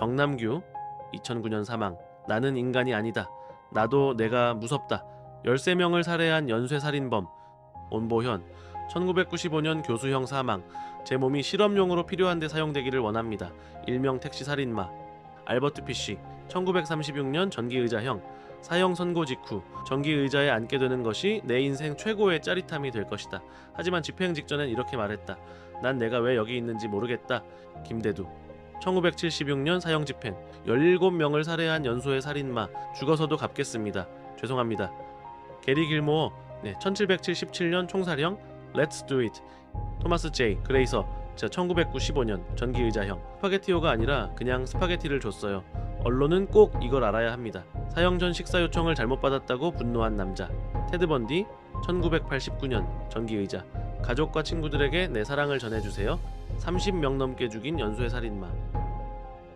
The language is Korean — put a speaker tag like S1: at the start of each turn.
S1: 정남규 2009년 사망. 나는 인간이 아니다. 나도 내가 무섭다. 13명을 살해한 연쇄살인범. 온보현. 1995년 교수형 사망. 제 몸이 실험용으로 필요한데 사용되기를 원합니다. 일명 택시 살인마. 알버트 피쉬 1936년 전기의자형. 사형 선고 직후 전기의자에 앉게 되는 것이 내 인생 최고의 짜릿함이 될 것이다. 하지만 집행 직전엔 이렇게 말했다 난 내가 왜 여기 있는지 모르겠다. 김대두 1976년 사형 집행 17명을 살해한 연소의 살인마 죽어서도 갚겠습니다. 죄송합니다. 게리 길모어 네, 1777년 총살형 Let's do it. 토마스 제이 그레이서 자 1995년 전기의자형. 스파게티오가 아니라 그냥 스파게티를 줬어요. 언론은 꼭 이걸 알아야 합니다. 사형 전 식사 요청을 잘못 받았다고 분노한 남자. 테드 번디 1989년 전기의자. 가족과 친구들에게 내 사랑을 전해주세요 30명 넘게 죽인 연쇄 살인마